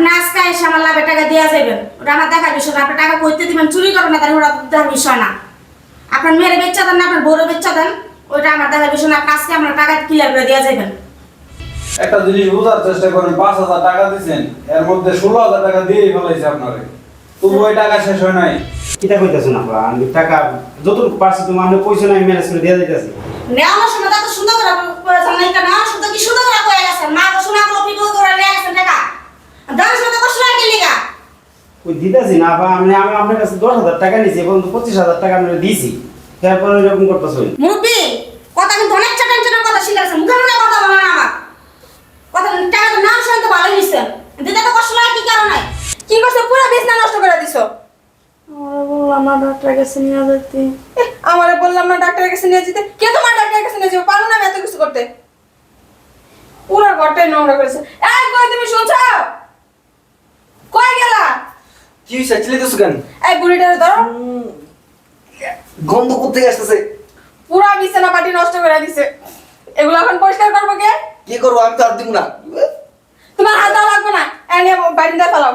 আপনি আজকে এসে আমার লাভের টাকা যাবেন ওটা আমার দেখার বিষয় না। আপনি টাকা কইতে দিবেন চুরি করবেন না তাহলে ওটা দেখার বিষয় না। আপনার মেয়ের বেচ্চা দেন না আপনার বেচ্চা দেন ওইটা আমার দেখার বিষয় না। আপনি আজকে আমার টাকা ক্লিয়ার করে যাবেন একটা জিনিস বোঝার চেষ্টা করেন পাঁচ হাজার টাকা দিচ্ছেন এর মধ্যে ষোলো হাজার টাকা দিয়েই ফেলাইছে আপনারে। তবু ওই টাকা শেষ হয় নাই। কিতা কইতাছ না আমি টাকা যতটুকু পারছি তোমার আমি পয়সা নাই ম্যানেজ করে দিয়ে দিতেছি নেওয়ানোর সময় তো সুন্দর করে না তো কি সুন্দর করে কয়ে গেছেন? মা তো শোনা গুলো পিপল করে নিয়ে গেছেন টাকা? দেওয়ার সময় তো কষ্ট লাগে। লিগা ওই দিতেছি না বা আমি আমি আপনার কাছে দশ হাজার টাকা নিয়েছি এবং পঁচিশ হাজার টাকা আমি দিয়েছি তারপরে এরকম করতেছ মুরব্বি কথা কিন্তু অনেক চাটান চাটান কথা শিখেছেন মুখে মুখে কথা বলেন না আমার কথা টাকা তো নাম শুনতে ভালোই নিছেন দিতে তো কষ্ট লাগে কি কারণে? কি করছ? পুরো বিছনা নষ্ট করে দিছো। আমরা বললাম না ডাক্তার কাছে নিয়ে যেতে। আমারে বললাম না ডাক্তারের কাছে নিয়ে যেতে? কে তোমার ডাক্তারের কাছে নিয়ে যাব পারো না আমি এত কিছু করতে। পুরো ঘরটাই নোংরা করেছে। এই কই তুমি শুনছো? কই গেলা? কি হয়েছে চিল্লাইতেছো কেন? এই বুড়িটারে ধরো। গন্ধ কোথেকে আসতেছে? পুরো বিছানা পাটি নষ্ট করে দিছে। এগুলো এখন পরিষ্কার করব কে? কি করব? আমি তো আর দিব না। তোমার হাত দেওয়া লাগবে না? এনে বাড়িতে ফেলাও।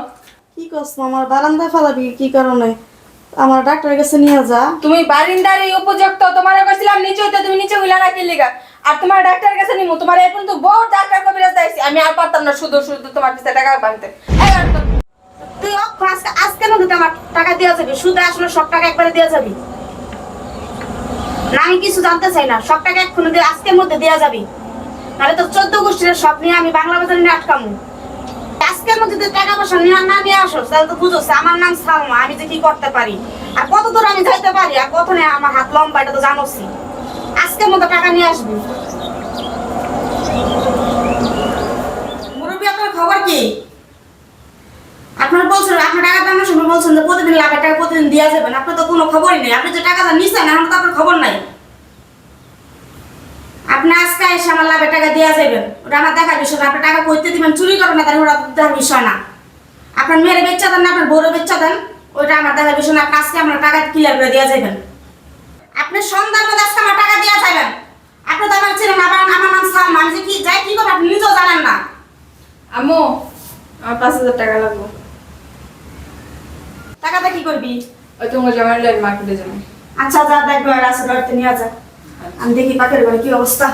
কি করছ? আমার বারান্দায় ফেলাবি? কি কারণে? আমার ডাক্তারের কাছে নিয়ে যা। তুমি বারিন্দার এই উপযুক্ত তোমার কইছিলাম নিচে হইতে তুমি নিচে হইলা না কি লিগা আর তোমার ডাক্তারের কাছে নিমু তোমার এখন তো বহু ডাক্তার কবিরাজ দেখছি আমি আর পারতাম না শুধু শুধু তোমার পিছে টাকা বানতে তুই আজকে আজকে নদীতে আমার টাকা দেওয়া যাবে। শুধু আসলে সব টাকা একবারে দেওয়া যাবে। না, আমি কিছু জানতে চাই না। সব টাকা এক্ষুনি দিয়ে আজকের মধ্যে দেওয়া যাবে। নাহলে তো চোদ্দ গোষ্ঠীর সব নিয়ে আমি বাংলা বাজারে নিয়ে আটকামু। আজকের মধ্যে যদি টাকা পয়সা নিয়ে না নিয়ে আসো, তাহলে তো বুঝোস, আমার নাম সালমা, আমি যে কি করতে পারি? আর কত দূর আমি যাইতে পারি? আর কত নেই আমার হাত লম্বা, এটা তো জানোসই। আজকের মধ্যে টাকা নিয়ে আসবি। মুরব্বী, আপনার খবর কি? আপনার বলছেন, আপনার টাকা দামের সময় বলছেন যে প্রতিদিন লাখের টাকা প্রতিদিন দেওয়া যাবেন আপনার তো কোনো খবরই নেই। আপনি যে টাকাটা নিচ্ছেন এখন তো আপনার খবর নাই। আপনি আজকে এসে আমার লাভের টাকা দেওয়া যাবেন ওটা আমার দেখার বিষয় না টাকা করতে দিবেন, চুরি করবেন না, তাহলে ওটা দেখার বিষয় না। আপনার মেয়ের বেচ্চা দেন না, আপনার বউরের বেচ্চা দেন, ওইটা আমার দেখার বিষয় না, আপনি আজকে আমার টাকা ক্লিয়ার করে দেওয়া যাবেন আপনি সন্ধ্যার মধ্যে আজকে আমার টাকা দেওয়া যাবেন আপনি তো আমার ছিলেন আবার আমার নাম সালমা আমি যে কি, যাই কি করব আপনি নিজেও জানেন না। আম্মু, আমার পাঁচ হাজার টাকা লাগবে। টাকাটা কি করবি? ওই তোমার জমার লাইন মার্কেটে যাব। আচ্ছা যা দেখব আর আছে বাড়িতে নিয়ে যা। আমি দেখি পাখের ঘরে কি অবস্থা।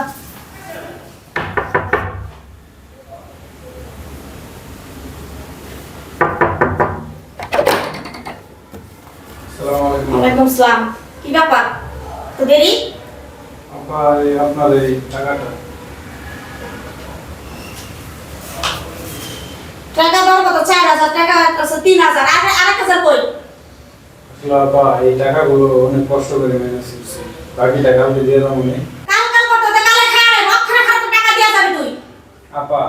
আসসালামু ওয়ালাইকুম কি ব্যাপার? তো দেরি? আপনার এই টাকাটা। টাকা দেওয়ার কথা চার হাজার টাকা আছে তিন হাজার। আর এক হাজার কই? এই টাকাগুলো অনেক কষ্ট করে ম্যানেজ করছি। বাকি টাকা আমি দিয়ে দেবো নি কাল কাল করতে কালে খায় অক্ষরে খাতে টাকা দিয়া যাবে তুই। আপা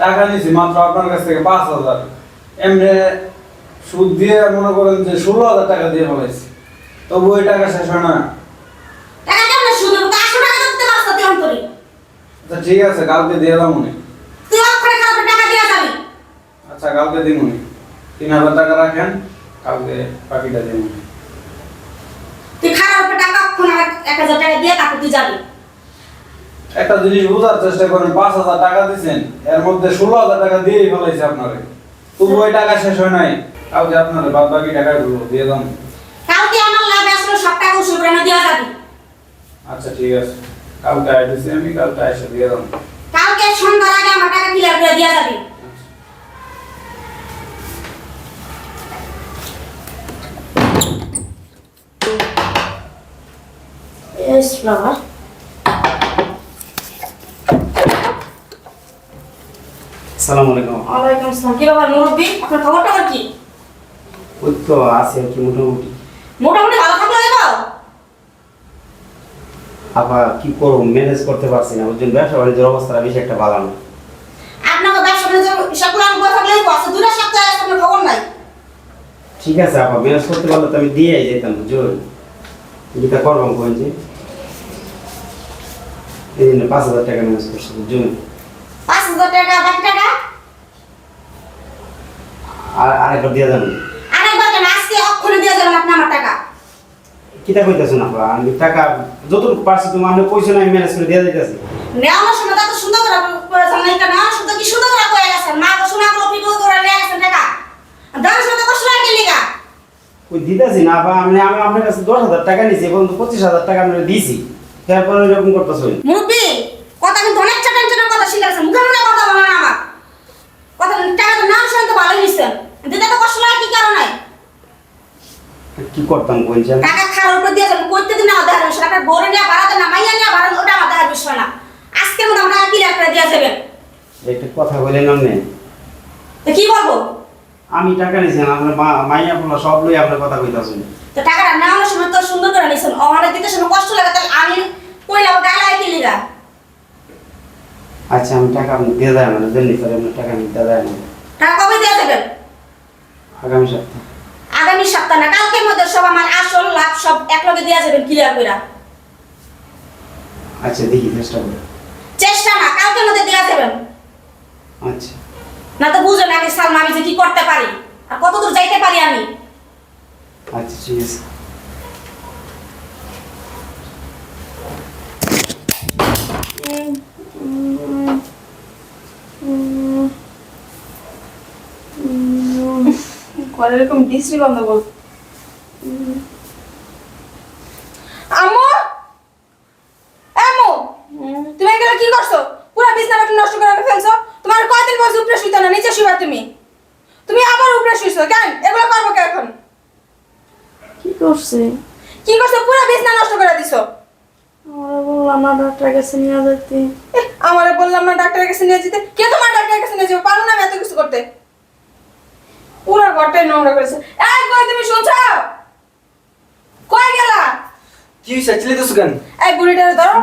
টাকা নিয়েছি মাত্র আপনার কাছ থেকে পাঁচ হাজার। এমনি সুদ দিয়ে মনে করেন যে ষোলো হাজার টাকা দিয়ে ফেলাইছি। তবু ওই টাকা শেষ হয় না। টাকা কেমন শুধু আটশো টাকা দিতে পারছ তুই অন্তরি। আচ্ছা ঠিক আছে কালকে দিয়ে দাও মনে তুই অক্ষরে খাতে টাকা দিয়া যাবি আচ্ছা কালকে দিই মনে তিন হাজার টাকা রাখেন কালকে বাকিটা দিই মনে তুই খারাপ টাকা অক্ষণ এক হাজার টাকা দিয়ে তারপর তুই যাবি। একটা জিনিস বোঝার চেষ্টা করেন পাঁচ হাজার টাকা দিচ্ছেন এর মধ্যে ষোলো হাজার টাকা দিয়েই ফেলাইছে আপনারে। তবু ওই টাকা শেষ হয় নাই। কালকে আপনার বাদ বাকি টাকাগুলো দিয়ে দাম কালকে আমার লাভ আসলে সব টাকা উসুল করে দেওয়া যাবে। আচ্ছা ঠিক আছে। কালকে আইতেছি আমি কালকে এসে দিয়ে দাম কালকে সন্ধ্যার আগে আমার টাকা ক্লিয়ার করে দেওয়া যাবে। Yes, বাবা সালাম আলাইকুম ওয়ালাইকুম আসসালাম কি ব্যাপার মুরব্বী? আপনার খবরটা আবার কি? ওই তো আছে কি মোটামুটি। মোটামুটি ভালো থাকলে দেবো আবার কি করব ম্যানেজ করতে পারছি না। ওই জন্য ব্যবসা বাণিজ্যের অবস্থাটা বেশি একটা ভালো না আপনাকে ব্যবসা বাণিজ্য হিসাব আমি বসে থাকলেই বসে দুটো সপ্তাহে আপনার খবর নাই? ঠিক আছে আপা ম্যানেজ করতে পারলে তো আমি দিয়ে যেতাম জোর করবাম এই পাঁচ হাজার টাকা ম্যানেজ করছে পাঁচ হাজার টাকা বাকি টাকা? আর আরেকবার দিয়ে আরেকবার কেন? আজকে অক্ষরে দিয়ে যাবেন আপনি আমার টাকা। কিটা কইতাছেন আপনারা আমি টাকা যতটুকু পারছি তুমি আপনি পয়সা নাই ম্যানেজ করে দিয়ে দিতেছি। নেওয়ার সময় তো সুন্দর করে জানাই কেন শুধু কি সুন্দর করে কয়ে গেছেন মা তো করে পিকো করে নিয়ে গেছেন টাকা। দাম শোনা কষ্ট লাগে লিগা ওই না বা আমি আমি আপনার কাছে দশ হাজার টাকা নিয়েছি এবং পঁচিশ হাজার টাকা আমি দিয়েছি। তারপরে এরকম করতেছেন মুরব্বী কথা কিন্তু অনেক চাটান চাটান কথা শিখেছে মুখে মুখে কথা বলে না আমার। কথা টাকা তো নাম শুনে তো ভালোই নিচ্ছেন দিতে তো কষ্ট লাগে কি কারণে? কি করতাম বলছেন টাকা খাওয়ার উপর দিয়ে যাবেন করতে দিন দেখার বিষয় আপনার বড় নিয়ে বাড়াতে না মাইয়া নিয়ে বাড়াতে ওটা আমার দেখার বিষয় না। আজকের মতো আমরা কি করে দিয়ে যাবেন? একটা কথা বলেন আপনি। তো কি বলব? আমি টাকা নিয়েছি আপনার মা- মাইয়া পোলা সব লই আপনার কথা কইতাছেন তো টাকাটা নেওয়ানোর সময় তো সুন্দর করে নিছেন আমার দিতে সময় কষ্ট লাগে তাহলে আমি কইলাম গায়ে লাগে কি লিগা আচ্ছা আমি টাকা আপনি দিয়ে দেয় মানে দিল্লি করে আপনার টাকা আমি দিয়ে দেয় না। টাকা কবে দিয়ে দেবেন? আগামী সপ্তাহ। আগামী সপ্তাহ না কালকের মধ্যে সব আমার আসল লাভ সব একলগে দিয়ে যাবেন ক্লিয়ার করে আচ্ছা দেখি চেষ্টা করে। চেষ্টা না কালকের মধ্যে দিয়ে যাবেন আচ্ছা। না তো আমি সালমা আমি যে কি করতে পারি? আর কত দূর যাইতে পারি আমি? আচ্ছা ঠিক আছে। কলের এরকম বিশ্রী গন্ধ বল আম্মু আম্মু তুমি এগুলো কি করছ পুরো বিছনা বাটি নষ্ট করে ফেলছো তোমার কয়দিন বয়স উপরে শুইতো না নিচে শুইবা তুমি তুমি আবার উপরে শুইছো কেন? এগুলো করব কে এখন? কি করছে? কি করছ? পুরো বিছনা নষ্ট করে দিছো। আমরা বললাম না ডাক্তার কাছে নিয়ে যেতে। আমারে বললাম না ডাক্তারের কাছে নিয়ে যেতে। কে তোমার ডাক্তারের কাছে নিয়ে যাব? পারো না আমি এত কিছু করতে। পুরো ঘরটাই নোংরা করেছে। এই কই তুমি শুনছো? কই গেলা? কি হয়েছে চিল্লাইতেছো কেন? এই বুড়িটারে ধরো।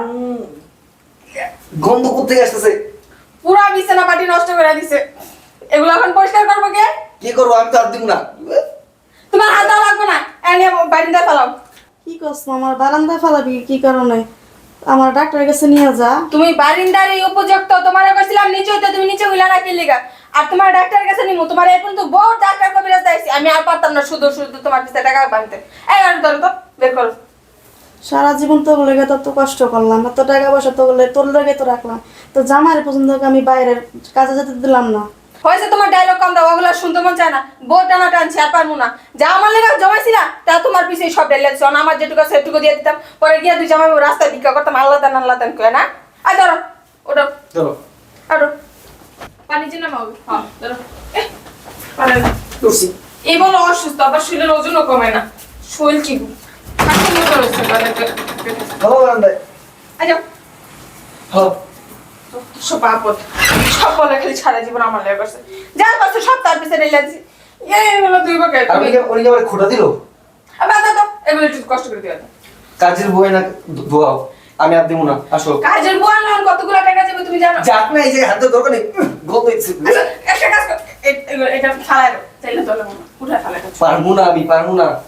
গন্ধ আসতেছে? পুরা বিছানা পাটি নষ্ট করে দিছে। এগুলো এখন পরিষ্কার করব কে? কি করব? আমি তো আর দিব না। তোমার হাত দেওয়া লাগবে না? এনে বাড়িতে ফেলাও। কি করছ? আমার বারান্দায় ফেলাবি? কি কারণে? আমার ডাক্তারের কাছে নিয়ে যা। তুমি বারিন্দার এই উপযুক্ত তোমার কইছিলাম নিচে হইতে তুমি নিচে হইলা না কি লিগা? আর তোমার ডাক্তারের কাছে নিমু তোমার এখন তো বহুত ডাক্তার কবিরাজ দিয়েছি আমি আর পারতাম না শুধু শুধু তোমার পিছে টাকা বানতে। এই আর ধরো তো বের করো। সারা জীবন তো বলে তো তো কষ্ট করলাম এত টাকা পয়সা তো বলে তোর লেগে তো রাখলাম। তো জামার পর্যন্ত আমি বাইরের কাজে যেতে দিলাম না। হয়েছে তোমার ডায়লগ কম দাও ওগুলো শুনতে মন চায় না। বউ টানা টানছি আর পারব না। যা আমার লেগে জমাইছিলা তা তোমার পিছিয়ে সব ডাইলগ শোন আমার যেটুকু আছে সেটুকু দিয়ে দিতাম। পরে গিয়ে দুই জামাই রাস্তায় ভিক্ষা করতাম আল্লাহ দান আল্লাহ দান করে না? আর ধরো ওটা চলো আরও পানি যে নামাও হ্যাঁ ধরো। এই বলো অসুস্থ আবার শরীরের ওজনও কমে না। শরীর কি খাটুর মতো রয়েছে যাও হ্যাঁ। সব আপদ। সব বলে খালি সারা জীবন আমার লেগে করছে। যার পাশে সব তার পিছনে লাগছে এই দুই বকে আর উনি উনি আবার খোটা দিল? আবার দাও এগুলো একটু কষ্ট করে দিও কাজের বই না ধোয়াও। আমি আর দিব না আসো। কাজের কতগুলো টাকা যাবে তুমি জানো? যাক না এই হাত দরকার নেই। হচ্ছে আচ্ছা একটা কাজ এটা ফালাই দাও। চাইলে তোলে ফালাই পারব না আমি পারব না।